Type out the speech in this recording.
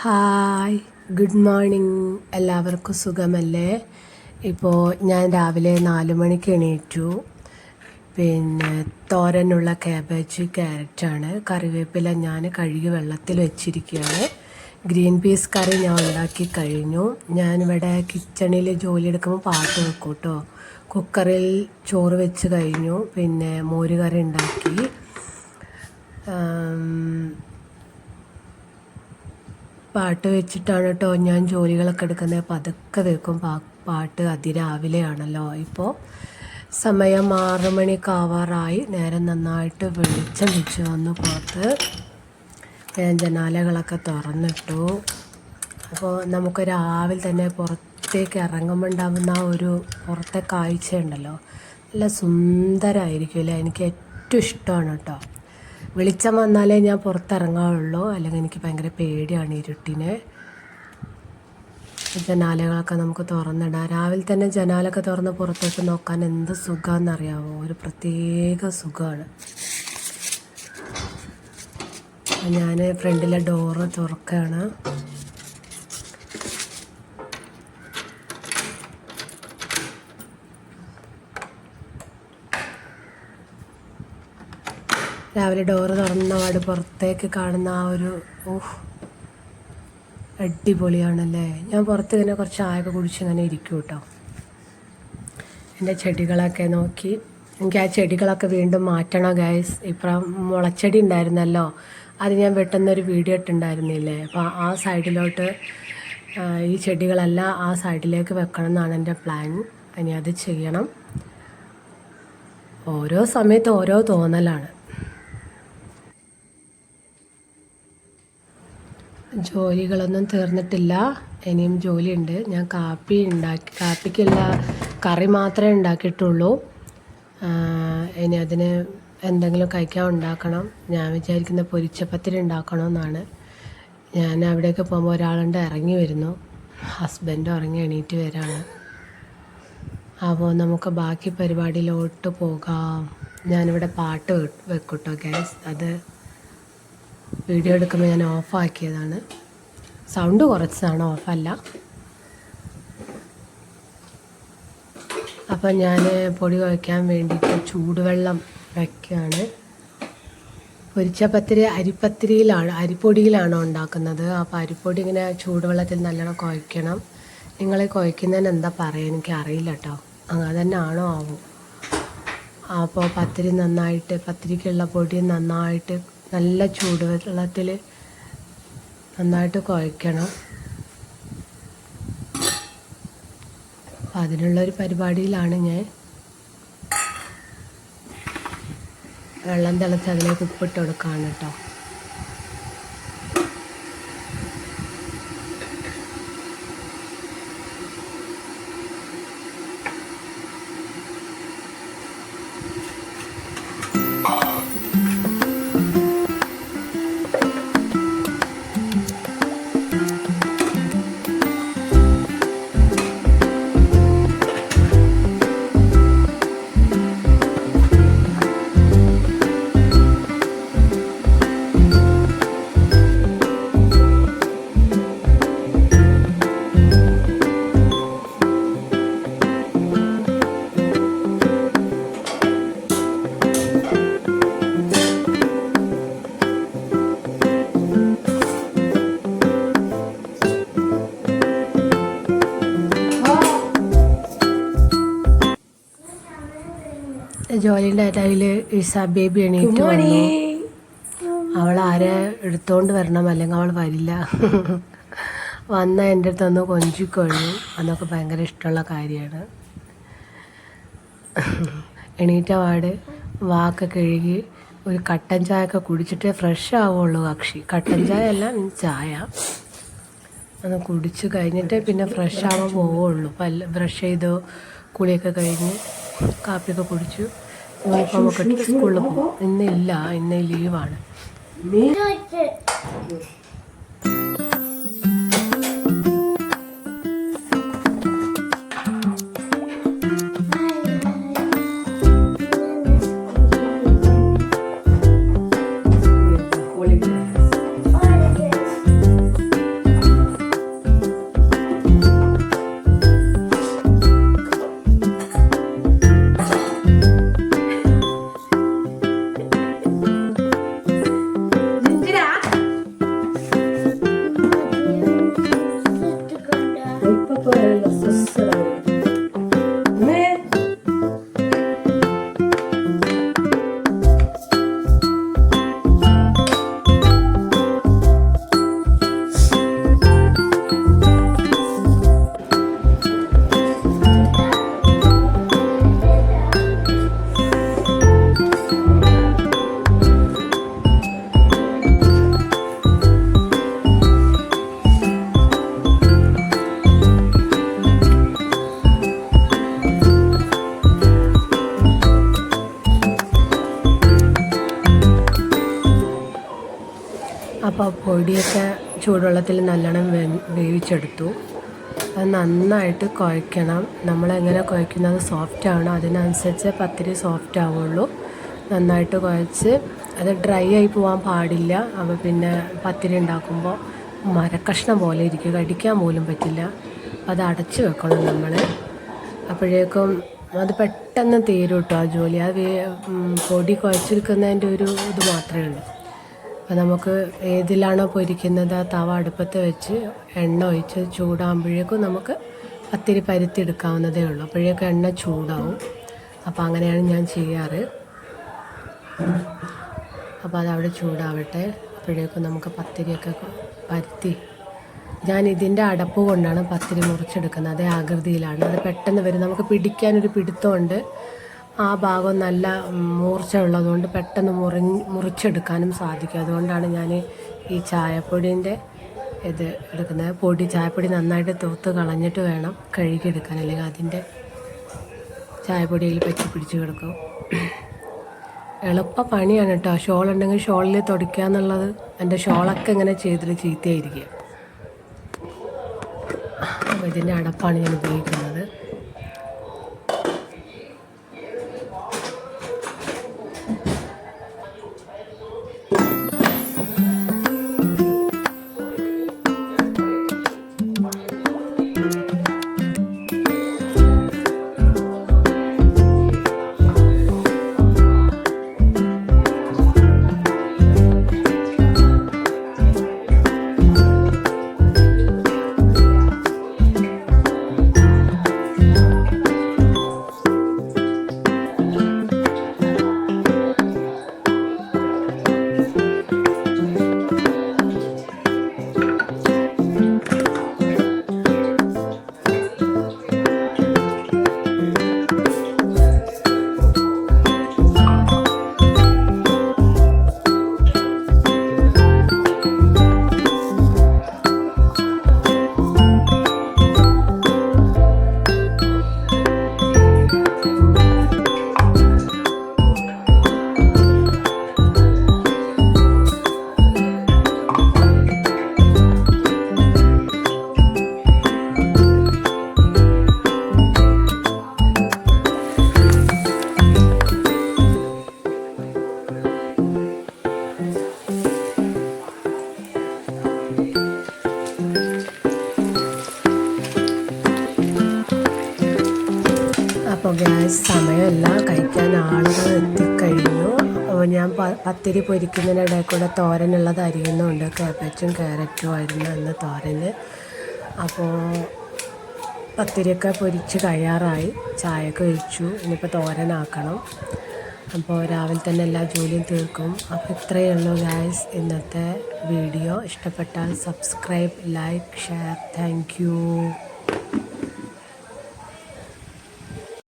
Hi. Good morning. എല്ലാവർക്കും സുഖമല്ലേ? ഇപ്പോൾ ഞാൻ രാവിലെ നാല് മണിക്ക് എണീറ്റു. പിന്നെ തോരനുള്ള ക്യാബേജ് ക്യാരറ്റാണ് കറിവേപ്പില ഞാൻ കഴുകി വെള്ളത്തിൽ വെച്ചിരിക്കുകയാണ്. ഗ്രീൻ പീസ് കറി ഞാൻ ഉണ്ടാക്കി കഴിഞ്ഞു. ഞാനിവിടെ കിച്ചണിൽ ജോലി എടുക്കുമ്പോൾ പാട്ട് വെക്കും കേട്ടോ കുക്കറിൽ ചോറ് വെച്ച് കഴിഞ്ഞു. പിന്നെ മോരുകറി ഉണ്ടാക്കി. പാട്ട് വെച്ചിട്ടാണ് കേട്ടോ ഞാൻ ജോലികളൊക്കെ എടുക്കുന്നത്. പതുക്കെ വെക്കും. പാ പാട്ട് അതിരാവിലെയാണല്ലോ. ഇപ്പോൾ സമയം ആറ് മണിയൊക്കെ ആവാറായി. നേരം നന്നായിട്ട് വെളിച്ചം വെച്ച് വന്നു പുറത്ത് ഞാൻ ജനാലകളൊക്കെ തുറന്നിട്ടു. അപ്പോൾ നമുക്ക് രാവിലെ തന്നെ പുറത്തേക്ക് ഇറങ്ങുമ്പോൾ ഉണ്ടാകുന്ന ആ ഒരു പുറത്തെ കാഴ്ചയുണ്ടല്ലോ. നല്ല സുന്ദരമായിരിക്കും അല്ലേ? എനിക്ക് ഏറ്റവും ഇഷ്ടമാണ് കേട്ടോ വെളിച്ചം വന്നാലേ ഞാൻ പുറത്തിറങ്ങാറുള്ളൂ അല്ലെങ്കിൽ എനിക്ക് ഭയങ്കര പേടിയാണ് ഇരുട്ടിനെ. ജനാലകളൊക്കെ നമുക്ക് തുറന്നിടാം രാവിലെ തന്നെ ജനാലൊക്കെ തുറന്ന് പുറത്തോട്ട് നോക്കാൻ എന്ത് സുഖമെന്നറിയാമോ ഒരു പ്രത്യേക സുഖമാണ് ഞാൻ ഫ്രണ്ടിലെ ഡോറ് തുറക്കുകയാണ് രാവിലെ ഡോറ് തുറന്ന പാട് പുറത്തേക്ക് കാണുന്ന ആ ഒരു ഊഹ് അടിപൊളിയാണല്ലേ? ഞാൻ പുറത്ത് ഇങ്ങനെ കുറച്ച് ചായയൊക്കെ കുടിച്ച് ഇങ്ങനെ ഇരിക്കും കേട്ടോ എന്റെ ചെടികളൊക്കെ നോക്കി. എനിക്ക് ആ ചെടികളൊക്കെ വീണ്ടും മാറ്റണം ഗൈസ് ഇപ്പം മുളച്ചെടി ഉണ്ടായിരുന്നല്ലോ. അത് ഞാൻ വെട്ടുന്നൊരു വീഡിയോ ഇട്ടുണ്ടായിരുന്നില്ലേ അപ്പോൾ ആ സൈഡിലോട്ട് ഈ ചെടികളെല്ലാം ആ സൈഡിലേക്ക് വെക്കണം എന്നാണ് എന്റെ പ്ലാൻ ഇനി അത് ചെയ്യണം. ഓരോ സമയത്ത് ഓരോ തോന്നലാണ്. ജോലികളൊന്നും തീർന്നിട്ടില്ല. ഇനിയും ജോലിയുണ്ട്. ഞാൻ കാപ്പി ഉണ്ടാക്കി കാപ്പിക്കുള്ള കറി മാത്രമേ ഉണ്ടാക്കിയിട്ടുള്ളൂ. ഇനി അതിന് എന്തെങ്കിലും കഴിക്കാൻ ഉണ്ടാക്കണം. ഞാൻ വിചാരിക്കുന്ന പൊരിച്ചപ്പത്തിരി ഉണ്ടാക്കണമെന്നാണ്. ഞാൻ അവിടെയൊക്കെ പോകുമ്പോൾ ഒരാളുണ്ട് ഇറങ്ങി വരുന്നു. ഹസ്ബൻഡ് ഇറങ്ങി എണീറ്റ് വരാണ്. അപ്പോൾ നമുക്ക് ബാക്കി പരിപാടിയിലോട്ട് പോകാം. ഞാനിവിടെ പാട്ട് വെക്കൂട്ടോ ഗ്യാസ് അത് വീഡിയോ എടുക്കുമ്പോൾ ഞാൻ ഓഫാക്കിയതാണ്. സൗണ്ട് കുറച്ചതാണ് ഓഫല്ല. അപ്പം ഞാൻ പൊടി കുഴയ്ക്കാൻ വേണ്ടിയിട്ട് ചൂടുവെള്ളം വയ്ക്കുകയാണ് പൊരിച്ചപ്പത്തിരി അരിപ്പത്തിരിയിലാണ് അരിപ്പൊടിയിലാണ് ഉണ്ടാക്കുന്നത്. അപ്പോൾ അരിപ്പൊടി ഇങ്ങനെ ചൂടുവെള്ളത്തിൽ നല്ലോണം കുഴയ്ക്കണം. നിങ്ങൾ കുഴയ്ക്കുന്നതിന് എന്താ പറയുക? എനിക്ക് അറിയില്ല കേട്ടോ. അങ്ങനെ തന്നെ ആണോ ആവും? അപ്പോൾ പത്തിരി നന്നായിട്ട് പത്തിരിക്കുള്ള പൊടി നന്നായിട്ട് നല്ല ചൂടുവെള്ളത്തിൽ നന്നായിട്ട് കുഴയ്ക്കണം അപ്പം അതിനുള്ളൊരു പരിപാടിയിലാണ് ഞാൻ വെള്ളം തിളച്ച് അതിലേക്ക് ഉപ്പിട്ട് കൊടുക്കുകയാണ് കേട്ടോ ജോലിന്റെ ഇടയിൽ ഇഷാ ബേബി എണീറ്റ് വന്നു. അവൾ ആരെ എടുത്തോണ്ട് വരണം അല്ലെങ്കിൽ അവൾ വരില്ല. വന്ന എന്റെ അടുത്ത് ഒന്ന് കൊഞ്ചിക്കൊഴിഞ്ഞു അതൊക്കെ ഭയങ്കര ഇഷ്ടമുള്ള കാര്യമാണ്. എണീറ്റ പാട് വാക്ക് കഴുകി ഒരു കട്ടൻ ചായ ഒക്കെ കുടിച്ചിട്ടേ ഫ്രഷ് ആവുള്ളൂ കക്ഷി കട്ടൻ ചായ അല്ല ചായ. അത് കുടിച്ച് കഴിഞ്ഞിട്ട് പിന്നെ ഫ്രഷ് ആവാൻ പോവുള്ളൂ. പല്ല ബ്രഷ് ചെയ്തോ കുളിയൊക്കെ കഴിഞ്ഞ് കാപ്പിയൊക്കെ കുടിച്ചു. സ്കൂളിൽ പോകും. ഇന്നില്ല ഇന്ന് ലീവാണ്. പൊടിയൊക്കെ ചൂടുവെള്ളത്തിൽ നല്ലോണം വേവിച്ചെടുത്തു. അത് നന്നായിട്ട് കുഴയ്ക്കണം. നമ്മളെങ്ങനെ അത് സോഫ്റ്റ് ആവണം. അതിനനുസരിച്ച് പത്തിരി സോഫ്റ്റ് ആവുള്ളൂ. നന്നായിട്ട് കുഴച്ച് അത് ഡ്രൈ ആയി പോകാൻ പാടില്ല. അപ്പോൾ പിന്നെ പത്തിരി ഉണ്ടാക്കുമ്പോൾ മരക്കഷ്ണം പോലെ ഇരിക്കും. കടിക്കാൻ പോലും പറ്റില്ല. അത് അടച്ചു വെക്കണം നമ്മൾ അപ്പോഴേക്കും അത് പെട്ടെന്ന് തീരും കേട്ടോ ആ ജോലി. അത് പൊടി കുഴച്ചെടുക്കുന്നതിന്റെ ഒരു ഇത് മാത്രമേ ഉള്ളൂ. അപ്പോൾ നമുക്ക് ഏതിലാണോ പൊരിക്കുന്നത് ആ തവ അടുപ്പത്ത് വെച്ച് എണ്ണ ഒഴിച്ച് ചൂടാകുമ്പോഴേക്കും നമുക്ക് പത്തിരി പരുത്തി എടുക്കാവുന്നതേ ഉള്ളൂ. അപ്പോഴേക്കും എണ്ണ ചൂടാവും. അപ്പോൾ അങ്ങനെയാണ് ഞാൻ ചെയ്യാറ്. അപ്പോൾ അതവിടെ ചൂടാവട്ടെ. അപ്പോഴേക്കും നമുക്ക് പത്തിരിയൊക്കെ പരുത്തി. ഞാൻ ഇതിന്റെ അടപ്പ് കൊണ്ടാണ് പത്തിരി മുറിച്ചെടുക്കുന്നത്. അതേ ആകൃതിയിലാണ്. അത് പെട്ടെന്ന് വരും. നമുക്ക് പിടിക്കാനൊരു പിടുത്തമുണ്ട്. ആ ഭാഗം നല്ല മൂർച്ച ഉള്ളതുകൊണ്ട് പെട്ടെന്ന് മുറി മുറിച്ചെടുക്കാനും സാധിക്കും. അതുകൊണ്ടാണ് ഞാൻ ഈ ചായപ്പൊടിന്റെ ഇത് എടുക്കുന്നത്. പൊടി ചായപ്പൊടി നന്നായിട്ട് തൂത്ത് കളഞ്ഞിട്ട് വേണം കഴുകിയെടുക്കാൻ. അല്ലെങ്കിൽ അതിന്റെ ചായപ്പൊടിയിൽ പറ്റി പിടിച്ച് കിടക്കും. എളുപ്പ പണിയാണ് കേട്ടോ. ഷോൾ ഉണ്ടെങ്കിൽ ഷോളിൽ തുടയ്ക്കുക എന്നുള്ളത് എന്റെ ഷോളൊക്കെ ഇങ്ങനെ ചെയ്തിട്ട് ചീത്തയായിരിക്കും. അപ്പോൾ ഇതിന്റെ അടപ്പാണ് ഞാൻ ഉപയോഗിക്കുന്നത്. അപ്പോൾ ഗ്യാസ് സമയമല്ല. കഴിക്കാൻ ആളുകൾ എത്തിക്കഴിഞ്ഞു. അപ്പോൾ ഞാൻ പത്തിരി പൊരിക്കുന്നതിനിടയിൽ കൂടെ തോരനുള്ളത് അരിയുന്നുണ്ട്. കാബേജും ക്യാരറ്റും ആയിരുന്നു അന്ന് തോരന്. അപ്പോൾ പത്തിരിയൊക്കെ പൊരിച്ച് കഴിയാറായി. ചായയൊക്കെ ഒഴിച്ചു. ഇനിയിപ്പോൾ തോരനാക്കണം. അപ്പോൾ രാവിലെ തന്നെ എല്ലാ ജോലിയും തീർക്കും. അപ്പോൾ ഇത്രയേ ഉള്ളൂ ഗായ്സ് ഇന്നത്തെ വീഡിയോ ഇഷ്ടപ്പെട്ടാൽ സബ്സ്ക്രൈബ് ലൈക്ക് ഷെയർ താങ്ക്